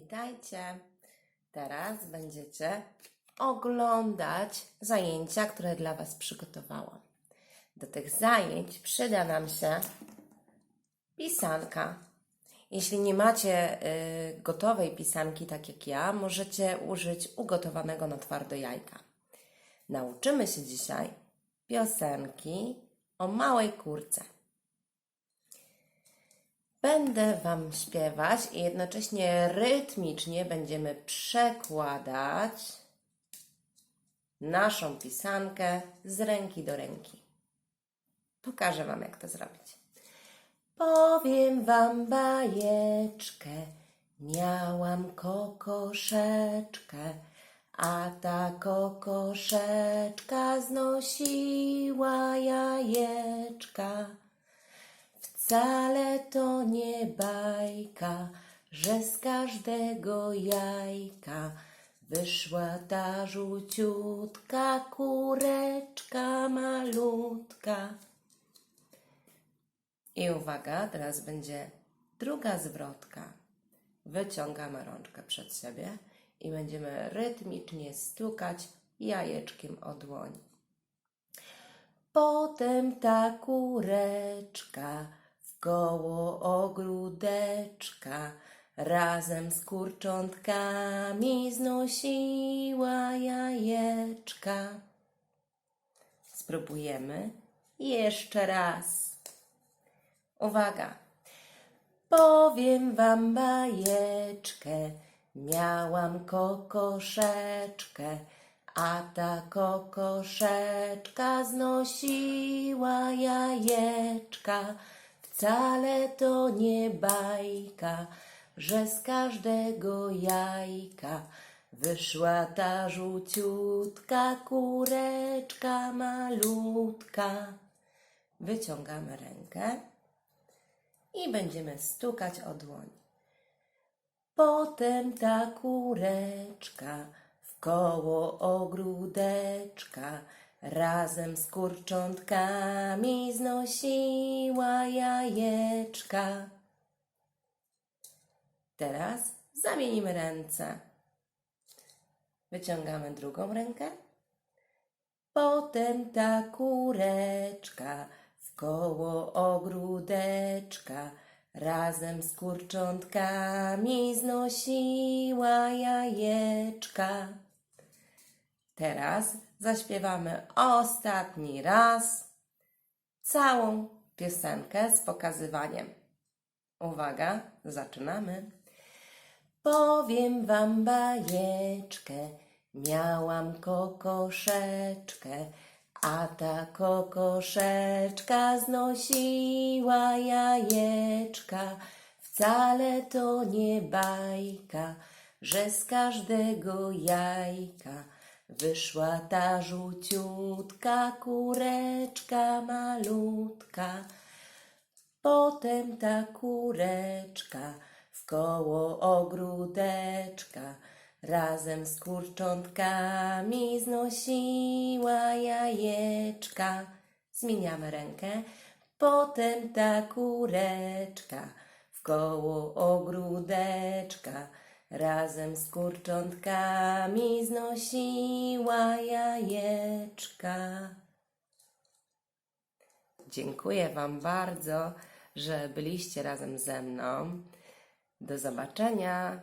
Witajcie. Teraz będziecie oglądać zajęcia, które dla Was przygotowałam. Do tych zajęć przyda nam się pisanka. Jeśli nie macie y, gotowej pisanki, tak jak ja, możecie użyć ugotowanego na twardo jajka. Nauczymy się dzisiaj piosenki o małej kurce. Będę Wam śpiewać i jednocześnie rytmicznie będziemy przekładać naszą pisankę z ręki do ręki. Pokażę Wam, jak to zrobić. Powiem Wam bajeczkę, miałam kokoszeczkę, a ta kokoszeczka znosiła jajeczka. Wcale to nie bajka, że z każdego jajka wyszła ta żółciutka kureczka malutka. I uwaga, teraz będzie druga zwrotka. Wyciągamy rączkę przed siebie i będziemy rytmicznie stukać jajeczkiem o dłoń. Potem ta kureczka koło ogródeczka razem z kurczątkami znosiła jajeczka. Spróbujemy jeszcze raz. Uwaga! Powiem wam bajeczkę, miałam kokoszeczkę, a ta kokoszeczka znosiła jajeczka. Wcale to nie bajka, że z każdego jajka wyszła ta żółciutka kureczka malutka. Wyciągamy rękę i będziemy stukać o dłoń. Potem ta kureczka w koło ogródeczka razem z kurczątkami znosiła jajeczka. Teraz zamienimy ręce. Wyciągamy drugą rękę. Potem ta kureczka w koło ogródeczka razem z kurczątkami znosiła jajeczka. Teraz zaśpiewamy ostatni raz całą piosenkę z pokazywaniem. Uwaga, zaczynamy. Powiem wam bajeczkę, miałam kokoszeczkę, a ta kokoszeczka znosiła jajeczka. Wcale to nie bajka, że z każdego jajka wyszła ta żółciutka kureczka malutka. Potem ta kureczka w koło ogródeczka razem z kurczątkami znosiła jajeczka. Zmieniamy rękę. Potem ta kureczka w koło ogródeczka razem z kurczątkami znosiła jajeczka. Dziękuję Wam bardzo, że byliście razem ze mną. Do zobaczenia.